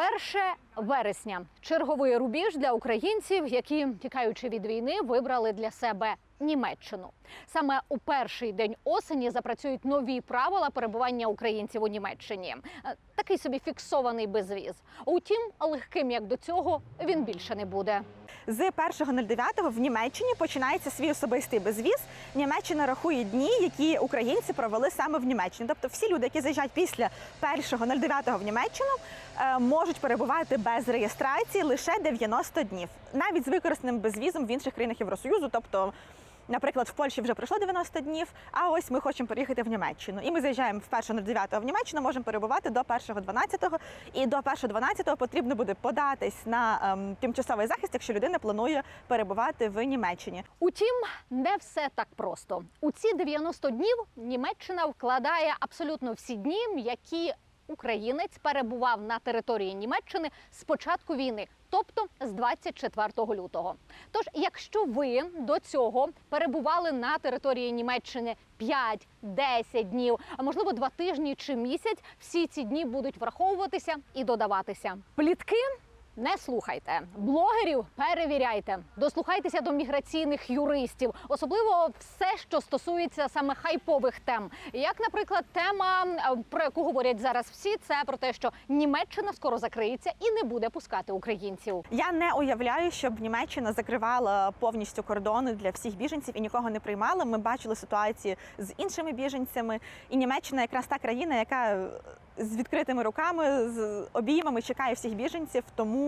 1 вересня черговий рубіж для українців, які тікаючи від війни, вибрали для себе Німеччину. Саме у перший день осені запрацюють нові правила перебування українців у Німеччині. Е, Такий собі фіксований безвіз. Утім, легким як до цього він більше не буде. З 1.09 в Німеччині починається свій особистий безвіз. Німеччина рахує дні, які українці провели саме в Німеччині. Тобто всі люди, які заїжджають після 1.09 в Німеччину, е, можуть перебувати без реєстрації лише 90 днів, навіть з використаним безвізом в інших країнах Євросоюзу. Тобто, Наприклад, в Польщі вже пройшло 90 днів, а ось ми хочемо переїхати в Німеччину. І ми заїжджаємо в 1.09 в Німеччину, можемо перебувати до 1.12. І до 1.12 потрібно буде податись на ем, тимчасовий захист, якщо людина планує перебувати в Німеччині. Утім, не все так просто. У ці 90 днів Німеччина вкладає абсолютно всі дні, які українець перебував на території Німеччини з початку війни, тобто з 24 лютого. Тож, якщо ви до цього перебували на території Німеччини 5-10 днів, а можливо два тижні чи місяць, всі ці дні будуть враховуватися і додаватися. Плітки не слухайте блогерів, перевіряйте, дослухайтеся до міграційних юристів, особливо все, що стосується саме хайпових тем. Як, наприклад, тема, е, про яку говорять зараз всі, це про те, що Німеччина скоро закриється і не буде пускати українців. Я не уявляю, щоб Німеччина закривала повністю кордони для всіх біженців і нікого не приймала. Ми бачили ситуації з іншими біженцями, і Німеччина якраз та країна, яка з відкритими руками, з обіймами чекає всіх біженців. Тому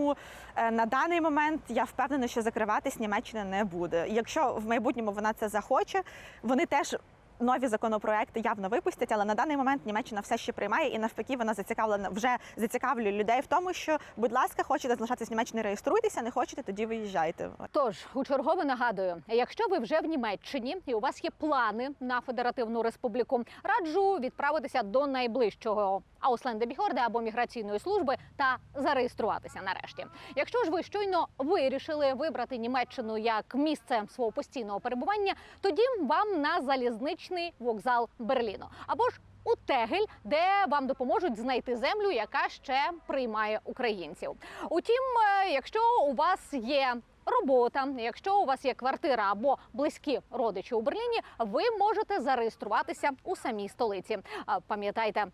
е, на даний момент я впевнена, що закриватись Німеччина не буде. Якщо в майбутньому вона це захоче, вони теж. Нові законопроекти явно випустять, але на даний момент Німеччина все ще приймає і навпаки вона зацікавлена вже зацікавлює людей в тому, що, будь ласка, хочете залишатись в Німеччині, реєструйтеся, не хочете, тоді виїжджайте. Тож у чергове нагадую, якщо ви вже в Німеччині і у вас є плани на федеративну республіку, раджу відправитися до найближчого Ауслендебіхорде або міграційної служби та зареєструватися нарешті. Якщо ж ви щойно вирішили вибрати Німеччину як місце свого постійного перебування, тоді вам на залізничний вокзал Берліно або ж у Тегель, де вам допоможуть знайти землю, яка ще приймає українців. Утім, е, якщо у вас є робота, якщо у вас є квартира або близькі родичі у Берліні, ви можете зареєструватися у самій столиці. Пам'ятайте,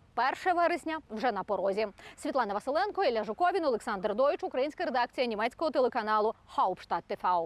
1 вересня вже на порозі. Світлана Василенко, Ілля Жуковін, Олександр Дойч, українська редакція німецького телеканалу Hauptstadt TV.